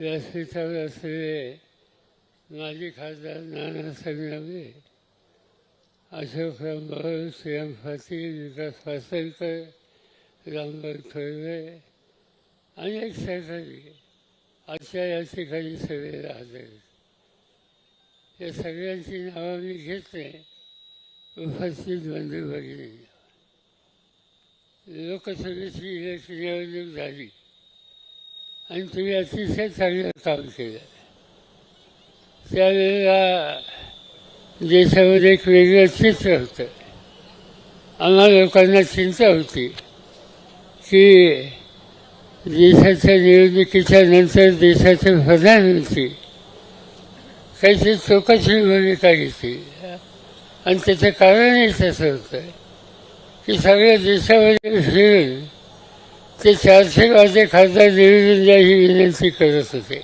व्यासपीठावर असलेले माजी खासदार नानासाहेब नवे अशोकराव मोहोळ श्रीराम पाटील विकास पासलकर रामभाऊ थोरवे अनेक सहकारी अशा या ठिकाणी सगळे हजर या सगळ्यांची नावं मी घेतले उपस्थित बंधू भगिनी लोकसभेची इलेक्शन निवडणूक झाली. आणि तुम्ही अतिशय चांगलं काम केलं. त्यावेळेला देशामध्ये एक वेगळं चित्र होतं. आम्हा लोकांना चिंता होती की देशाच्या निवडणुकीच्या नंतर देशाचे प्रधानमंत्री काहीतरी चौकशी भूमिका घेतली आणि त्याचं कारणही तसं होतं की सगळ्या देशामध्ये फिरून ते चारशे गावचे खासदार निवडून ही विनंती करत होते.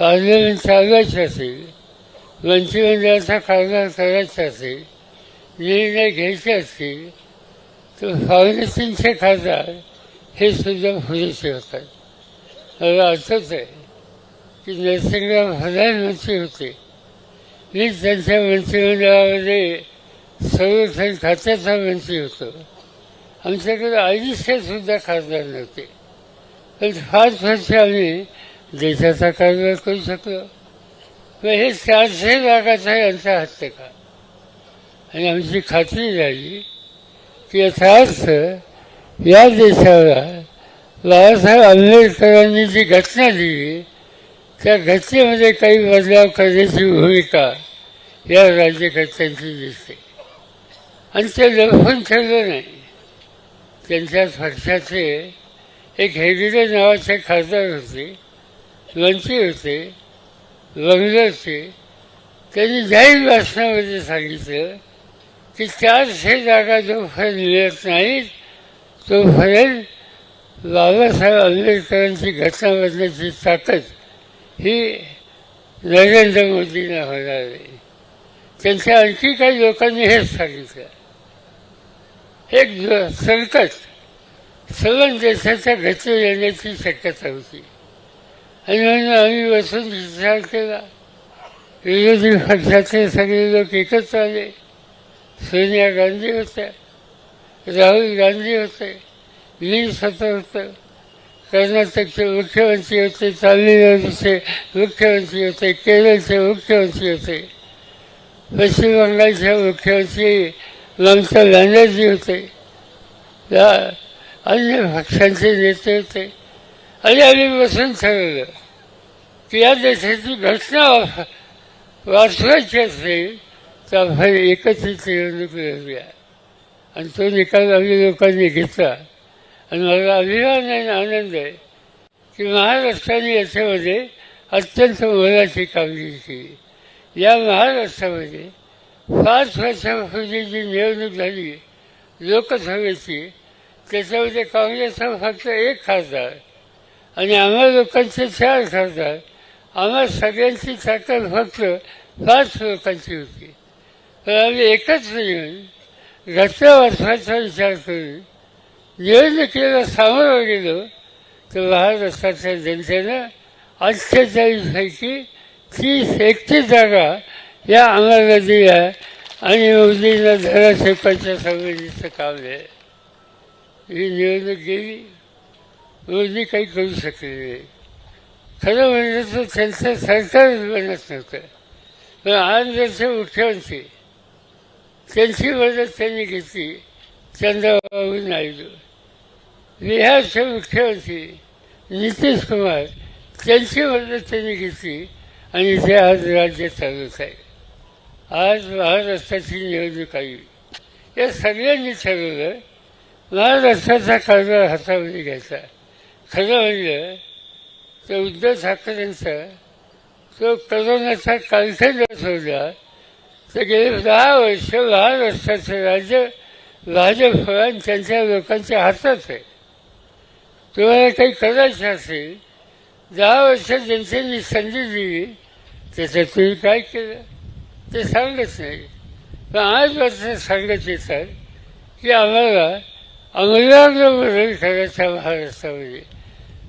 आंदोलन चालवायचे असेल मंत्रिमंडळाचा कारभार करायचा असेल निर्णय घ्यायचे असतील तर फाउंडेशनचे खासदार हे सुद्धा पुरेसे होतात. मला आठवत आहे की नरसिंहराव प्रधानमंत्री होते. मी त्यांच्या मंत्रिमंडळामध्ये संरक्षण खात्याचा मंत्री होतो. आमच्याकडे आयुष्यातसुद्धा सुद्धा खासदार नव्हते. पण पाच वर्ष आम्ही देशाचा खासदार करू शकलो. मग हे चारशे जागाचा यांचा हत्या का आणि आमची खात्री झाली की याचा अर्थ या देशाला बाबासाहेब आंबेडकरांनी जी घटना दिली त्या घटनेमध्ये काही बदलाव करण्याची भूमिका या राज्यकर्त्यांची दिसते. आणि ते लपवून ठेवलं नाही. त्यांच्या पक्षाचे एक हेरिटेज नावाचे खासदार होते मंत्री होते बंगले होते. त्यांनी जाहीर भाषणामध्ये सांगितलं की चारशे जागा जोपर्यंत मिळत नाहीत तोपर्यंत बाबासाहेब आंबेडकरांची घटना बदलण्याची ताकद ही नरेंद्र मोदींना होणार आहे. त्यांच्या आणखी काही लोकांनी हेच सांगितलं. एक ज- संकट सर्व देशाच्या घटना येण्याची शक्यता होती. आणि म्हणून आम्ही बसून विचार केला. विरोधी पक्षाचे सगळे लोक एकत्र आले. सोनिया गांधी होत्या राहुल गांधी होते मी स्वतः होतं. कर्नाटकचे मुख्यमंत्री होते तामिळनाडूचे मुख्यमंत्री होते केरळचे मुख्यमंत्री होते. पश्चिम बंगालचे मुख्यमंत्री ममता गांधीजी होते या अन्य पक्षांचे नेते होते आणि आम्ही बसून ठरवलं. की या देशाची घटना वाचवायची असेल तर आपण एकत्रित निवडणूक लढूया आणि तो निकाल आम्ही लोकांनी घेतला. आणि मला अभिमान आणि आनंद आहे की महाराष्ट्राने याच्यामध्ये अत्यंत मोलाची कामगिरी केली. या महाराष्ट्रामध्ये पाच वर्षापूर्वी जी निवडणूक झाली. लोकसभेची. त्याच्यामध्ये काँग्रेसचा फक्त एक खासदार आणि आम्हा लोकांचे चार खासदार. आम्हा सगळ्यांची ताकद फक्त पाच लोकांची होती. पण आम्ही एकच येऊन घटना वर्षाचा विचार करून निवडणुकीला सामोरं गेलो तर महाराष्ट्राच्या जनतेनं अठ्ठेचाळीसपैकी तीस एकतीस जागा या आम्हाला आहे. आणि मोदींना धरा शेपायच्या संबंधीचं काम आहे ही निवडणूक गेली. मोदी काही करू शकली नाही. खरं म्हणजे तर त्यांचं सरकारच बनत नव्हतं. पण आज जसे मुख्यमंत्री त्यांची मदत त्यांनी घेतली. चंद्रबाबू नायडू. बिहारचे मुख्यमंत्री नितीश कुमार त्यांची मदत त्यांनी घेतली. आणि ते आज राज्य चालूच आहे आज महाराष्ट्राची निवडणूक आली. या सगळ्यांनी ठरवलं महाराष्ट्राचा कारभार हातामध्ये घ्यायचा. खरं म्हणलं तर उद्धव ठाकरेंचा तो करोनाचा कालखंड ठेवला तर गेले दहा वर्ष महाराष्ट्राचं राज्य भाजप त्यांच्या लोकांच्या हातात आहे. तुम्हाला काही करायचं असेल दहा वर्ष जनतेने संधी दिली त्याच्यात तुम्ही काय केलं? ते सांगत नाही. पण आज मात्र सांगत येतात की आम्हाला अमूलाग्र बदल करायचा महाराष्ट्रामध्ये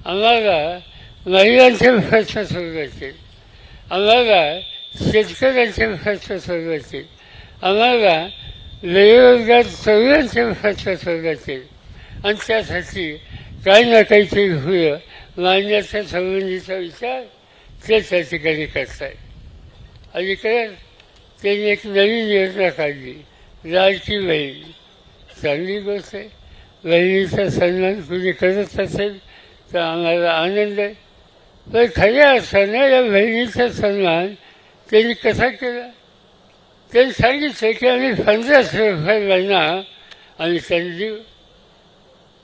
आम्हाला महिलांचे प्रश्न सोडवायचे आम्हाला शेतकऱ्यांचे प्रश्न सोडवायचे आम्हाला बेरोजगार तरुणांचे प्रश्न सोडवायचे आणि त्यासाठी काही ना काहीतरी होईल. मांडण्याच्या संबंधीचा विचार ते त्या ठिकाणी करतायत अलीकडे त्यांनी एक नवीन योजना काढली लाडकी बहीण चांगली गोष्ट आहे बहिणीचा सन्मान कुणी करत असेल तर आम्हाला आनंद आहे पण खऱ्या अर्थानं या बहिणीचा सन्मान त्यांनी कसा केला? त्यांनी सांगितलं की आम्ही पंधराशे रुपये महिना आम्ही त्यांनी देऊ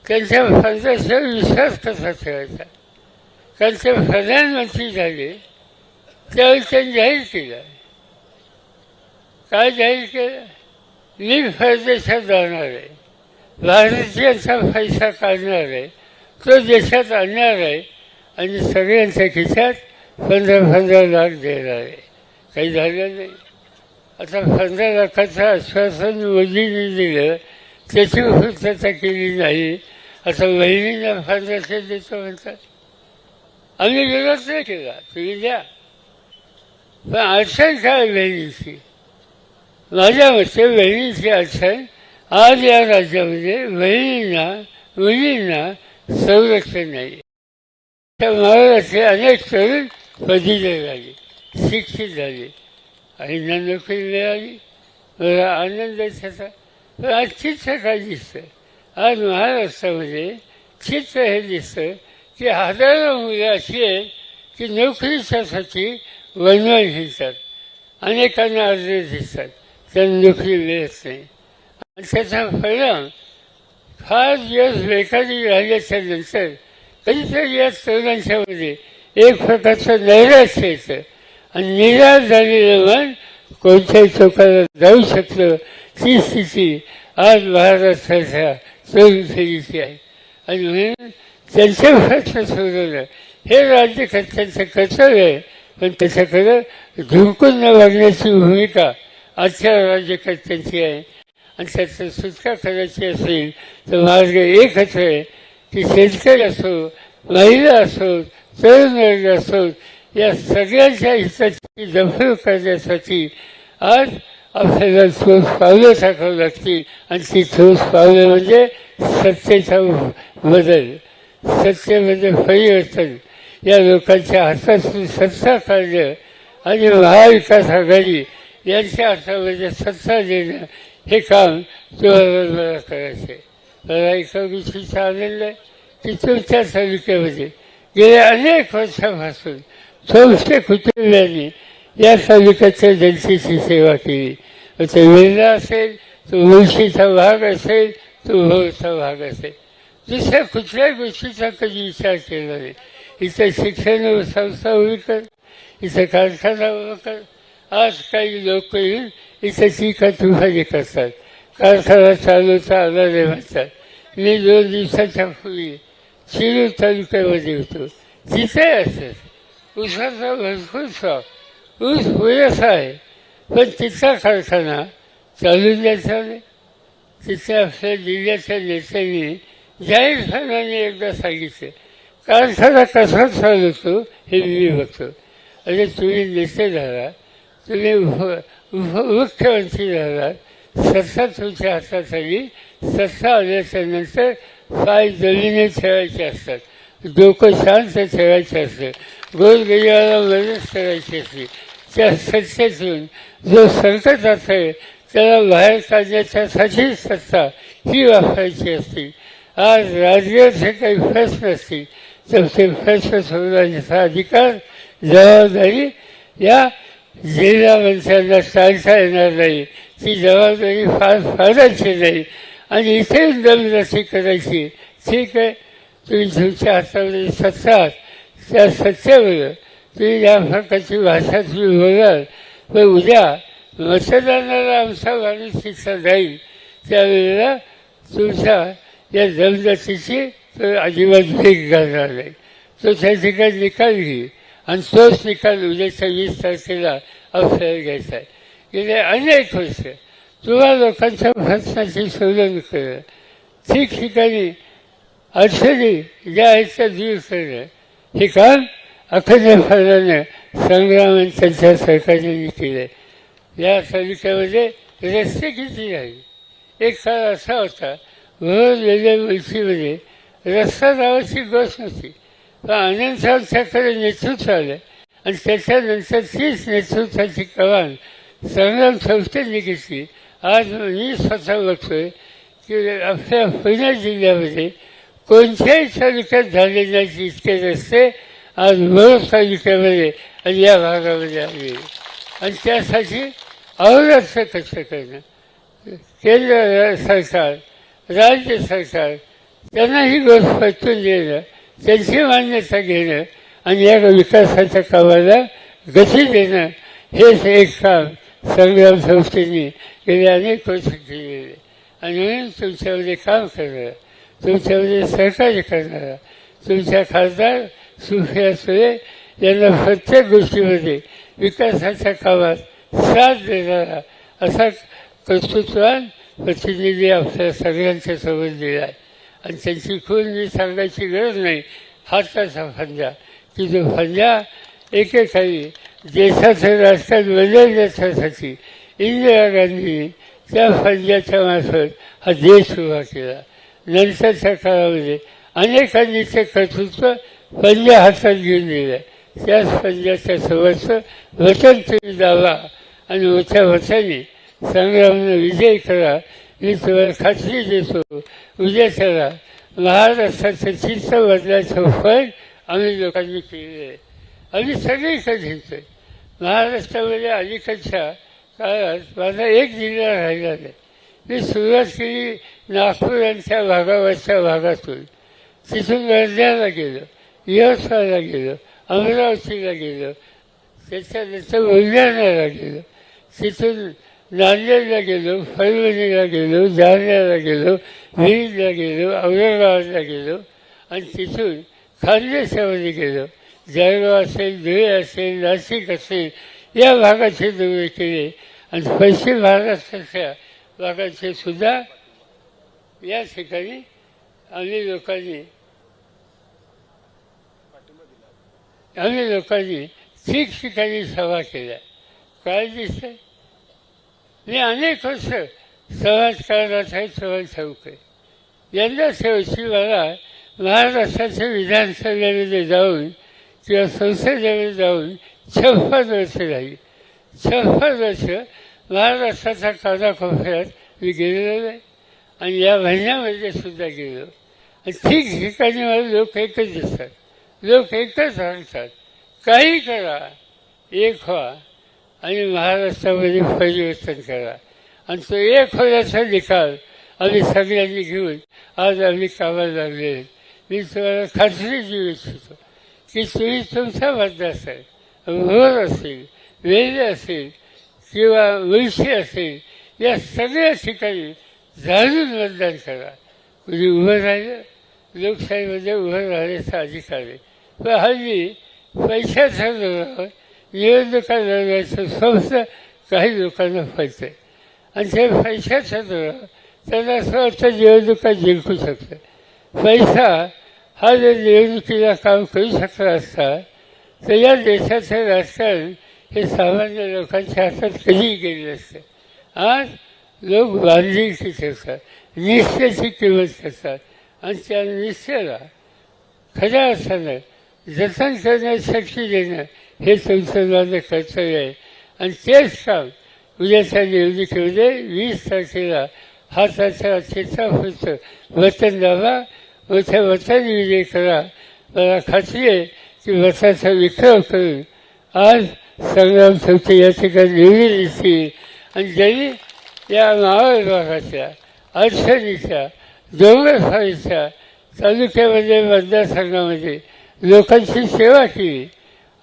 त्यांच्या पंधराशेवर विश्वास कसा ठेवायचा? कारण ते प्रधानमंत्री झाले त्यावेळी त्यांनी जाहीर केलं. काय जाहीर केलं मी परदेशात जाणार आहे? भारतीयांचा पैसा काढणार आहे? तो देशात आणणार आहे आणि सगळ्यांच्या खिशात पंधरा पंधरा लाख देणार आहे. काही झालं नाही. आता पंधरा लाखाचं आश्वासन मोदींनी दिलं त्याची पूर्तता केली नाही. आता बहिणींना पंधराशे देतो म्हणतात. आम्ही विरोध नाही केला तुम्ही द्या. पण अडचण काय बहिणीची माझ्या मते बहिणीची अडचण आज या राज्यामध्ये बहिणींना मुलींना संरक्षण नाही त्या महाराष्ट्राचे अनेक तरुण पदवीधर झाले शिक्षित झाले आईंना नोकरी मिळाली मला आनंद त्याचा पण आज चित्र काय दिसतं आज महाराष्ट्रामध्ये चित्र हे दिसतं की हजारो मुलं अशी आहेत की नोकरीच्यासाठी वनवन हिंडतात अनेकांना अर्ज दिसतात त्यांना नोकरी मिळत नाही आणि त्याचा परिणाम फार दिवस बेकारी राहिल्याच्या नंतर कधीतरी या तरुणांच्यामध्ये एक प्रकारचं नैराश्य येतं. आणि निराश झालेलं मन कोणत्याही चौकाला जाऊ शकतं ती स्थिती आज महाराष्ट्राच्या तरुण फेरीची आहे. आणि म्हणून त्यांचे प्रश्न सोडवणं हे राज्यकर्त्यांचं कर्तव्य आहे. पण त्याच्याकडं झुंकून न वागण्याची भूमिका आजच्या राज्यकर्त्यांची आहे आणि त्याचं सुटका करायची असेल तर मार्ग एकच आहे. की शेतकरी असो महिला असो तरुण वर्ग असो या सगळ्यांच्या हिताची दखल करण्यासाठी आज आपल्याला ठोस पावलं टाकावं लागतील. आणि ती ठोस पावलं म्हणजे सत्तेचा बदल. सत्तेमध्ये परिवर्तन. या लोकांच्या हातातून सत्ता काढलं आणि महाविकास आघाडी यांच्या हातामध्ये सत्ता देणं हे काम तुम्हाला मला करायचं आहे मला एका गोष्टीचा आनंद आहे की तुमच्या तालुक्यामध्ये गेल्या अनेक वर्षापासून संस्थे कुटुंबियांनी या तालुक्याच्या जनतेची सेवा केली. मग ते असेल तो मुळशीचा भाग असेल तो भोरचा भाग असेल. दुसऱ्या कुठल्याही गोष्टीचा कधी विचार केला नाही. इथं शिक्षण संस्था उभी कर इथं कारखाना उभं कर आज काही लोक इथे इथं टीका करतात कारखाना चालवता आला नाही म्हणतात मी दोन दिवसाच्या पूर्वी शिरूर तालुक्यामध्ये होतो. तिथे असत ऊसाचा भरपूर शॉप ऊस पुरेसा आहे. पण तिथला कारखाना चालून द्यायचा नाही. तिथे आपल्या जिल्ह्याच्या नेत्यांनी जाहीरपणाने एकदा सांगितलं. कारखाना कसा चालवतो हे मी बघतो. आणि तुम्ही नेते झाला. तुम्ही उप उप मुख्यमंत्री झाला. सत्ता तुमच्या हातात आली सत्ता आल्याच्यानंतर पाय जलीने ठेवायचे असतात. डोकं शांत ठेवायचं असतं गोरगरिबाला मदत करायची असते. त्या सत्तेतून जो संकटात आहे त्याला बाहेर काढण्याच्यासाठी सत्ता ही वापरायची असते. आज राज्याचे काही प्रश्न असतील तर ते प्रश्न सोडवण्याचा अधिकार जबाबदारी या जिल्हा मंत्र्यांना चालता येणार नाही ती जबाबदारी फार फारशी नाही आणि इथे दमदस्ती करायची ठीक आहे तुम्ही तुमच्या हातामध्ये सत्ता आहात. त्या सत्तेवर तुम्ही या प्रकारची भाषा तुम्ही बोलाल पण उद्या मतदानाला आमचा माणूस तिथं जाईल त्यावेळेला तुमच्या या दमदस्तीची तो अजिबात भेट घालणार नाही तो त्या ठिकाणी निकाल घेईल आणि तोच निकाल उद्याच्या म्हणजे वीस तारखेला आपल्याला घ्यायचा आहे. गेले अनेक वर्ष तुला लोकांच्या प्रश्नाची सोडवणूक करणं ठिकठिकाणी अडचणी ज्या आहेत त्या दूर करणं हे काम अखंडपणानं संग्राम त्यांच्या सरकारने केलं या तालुक्यामध्ये रस्ते किती नाही एक काळ असा होता भरलेल्या मुळशीमध्ये रस्ता नावाची गोष्ट नव्हती तर आनंद ठाकरे नेतृत्व आले आणि त्याच्यानंतर तीच नेतृत्वाची कमान संग्राम संस्थेने घेतली. आज मी स्वतः बघतोय की आपल्या पुणे जिल्ह्यामध्ये कोणत्याही तालुक्यात झाले नाही इतके रस्ते आज मूळ तालुक्यामध्ये आणि या भागामध्ये आले. आणि त्यासाठी अहोरात्र कष्ट करणं. केंद्र सरकार राज्य सरकार त्यांना ही गोष्ट पटवून देणं. त्यांची मान्यता घेणं आणि या विकासाच्या कामाला गती देणं हेच एक काम संग्राम संस्थेने गेले अनेक वर्ष केलेले. आणि म्हणून तुमच्यामध्ये काम करणारा तुमच्यामध्ये सहकार्य करणारा तुमच्या खासदार सुफिया सुरे यांना प्रत्येक गोष्टीमध्ये विकासाच्या कामात साथ देणारा असा कर्तृत्वान प्रतिनिधी आपल्या सगळ्यांच्या समोर दिला आहे. आणि त्यांची खून मी सांगायची गरज नाही. हाताचा फंजा? की जो फंजा एकेकाळी देशाचं राजकारण बदलण्यासाठी इंदिरा गांधींनी त्या फंजाच्या मार्फत हा देश उभा केला. नंतरच्या काळामध्ये अनेकांनी ते कर्तृत्व पंजा हातात घेऊन दिलं. त्याच पंजाच्या सोबतचं वचन तुम्ही दावा आणि मोठ्या वचने संग्रामनं विजय करा मी खात्री देतो उद्या करा महाराष्ट्राचं चित्र बदलायचं फळ आम्ही लोकांनी केलेलं आहे आम्ही सगळीकडे घेतोय महाराष्ट्रामध्ये अलीकडच्या काळात माझा एक जिल्हा राहिला नाही. मी सुरुवात केली नागपूरांच्या भागावरच्या भागातून. तिथून वर्ध्याला गेलो यवतमाळला गेलो अमरावतीला गेलो त्याच्यानंतर बुलढाण्याला गेलो. तिथून नांदेडला गेलो परभणीला गेलो जालन्याला गेलो बीडला गेलो औरंगाबादला गेलो आणि तिथून खानदेशामध्ये गेलो जळगाव असेल धुळे असेल नाशिक असेल या भागाचे दौरे केले आणि पश्चिम महाराष्ट्राच्या भागाचे सुद्धा या ठिकाणी आम्ही लोकांनी आम्ही लोकांनी ठिकठिकाणी सभा केल्या काय दिसतंय मी अनेक वर्ष समाजकारणात आहे समाज ठाऊक आहे यंदा शेवटी मला महाराष्ट्राच्या विधानसभेमध्ये जाऊन किंवा संसदेमध्ये जाऊन छप्पन वर्ष झाली. छप्पन वर्ष महाराष्ट्राच्या कानाकोपऱ्यात मी गेलेलो आहे. आणि या महिन्यामध्ये सुद्धा गेलो. आणि ठिकठिकाणी मला लोक एकच दिसतात. लोक एकच सांगतात. काही करा एक व्हा. आणि महाराष्ट्रामध्ये परिवर्तन करा आणि तो एक होण्याचा निकाल आम्ही सगळ्यांनी घेऊन आज आम्ही कामाला लागले मी तुम्हाला खात्री देऊ इच्छितो की तुम्ही तुमचा मतदारसंघ भोर असेल वेल असेल किंवा मुळशी असेल या सगळ्या ठिकाणी जाणून मतदान करा. कुणी उभं राहिलं? लोकशाहीमध्ये उभं राहण्याचा अधिकार आहे. पण हल्ली पैशाचा जोरावर निवडणुका दुकानदाराचं स्वप्न काही लोकांना पडतं आहे आणि ते पैसा जोरावर त्यांना असं वाटतं निवडणुका जिंकू शकतं पैसा हा जर निवडणुकीला काम करू शकला असता तर या देशाचं राजकारण हे सामान्य लोकांच्या हातात कधीही गेले असते आज लोक बांधिलकी ठेवतात निश्चयाची किंमत करतात आणि त्या निश्चयाला खऱ्या अर्थानं जतन करण्यास शक्ती देणं हे तुमचं माझं कर्तव्य आहे. आणि तेच काम उद्याच्या निवडणुकीमध्ये वीस तारखेला हाताच्या वचन द्यावा दाबा मोठ्या वतन विजय करा मला खात्री आहे की वताचा विक्रम करून आज संग्राम संस्थे या ठिकाणी निवडून येतील आणि ज्यांनी या मावळ भागाच्या अडचणीच्या डोंगरफाळीच्या तालुक्यामध्ये मतदारसंघामध्ये लोकांची सेवा केली.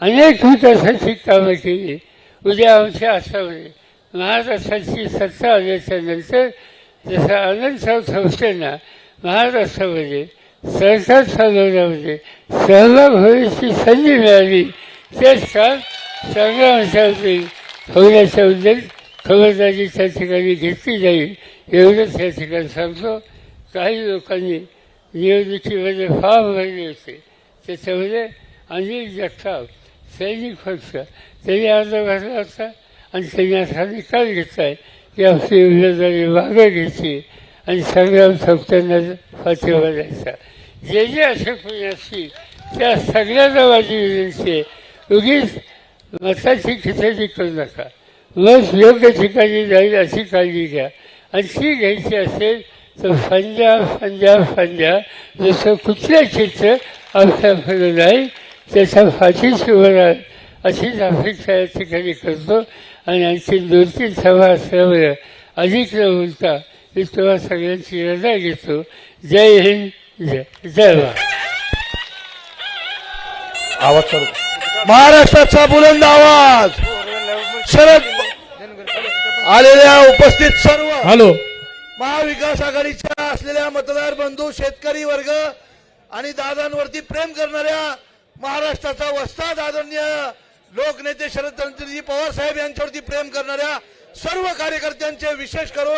अनेक विकासाची कामं केली उद्या आमच्या आसामध्ये महाराष्ट्राची सत्ता आल्याच्यानंतर जसं आनंदसाव संस्थेना महाराष्ट्रामध्ये सरकार चालवण्यामध्ये सहभाग होण्याची संधी मिळाली। तेच काम होण्याच्या होण्याच्याबद्दल खबरदारी त्या ठिकाणी घेतली जाईल। एवढंच या ठिकाणी सांगतो। काही लोकांनी निवडणुकीमध्ये फॉर्म भरले होते। त्याच्यामध्ये अनिल जगताप सैनिक पक्ष त्यांनी अर्ज घातला होता आणि त्यांनी असा निकाल घेतलाय की आपली उमेदवारी मागं घ्यायची आणि संग्राम सप्तांना पाठिंबा द्यायचा. जे जे असे कोणी असतील त्या सगळ्यांना माझी विनंती आहे. उगीच मताची खिचडी करू नका. लस योग्य ठिकाणी जाईल अशी काळजी घ्या. आणि ती घ्यायची असेल तर फंद्या पंजाब फंद्या जसं कुठल्या चित्र आपल्याकडे नाही त्याच्या फाशीच राहील अशीच अपेक्षा या ठिकाणी करतो. आणि आणखी दोन तीन सभा असल्यामुळे अधिक न बोलता मी तुम्हा सगळ्यांची रजा घेतो. जय हिंद जय जय आवाज चालू. महाराष्ट्राचा बुलंद आवाज. शरद आलेल्या उपस्थित सर्व हॅलो. महाविकास आघाडीच्या असलेल्या मतदार बंधू शेतकरी वर्ग आणि दादांवरती प्रेम करणाऱ्या महाराष्ट्राचा वस्ताद आदरणीय लोकनेते शरदचंद्रजी पवार साहेब यांच्यावरती प्रेम करणाऱ्या सर्व कार्यकर्त्यांचे विशेष करून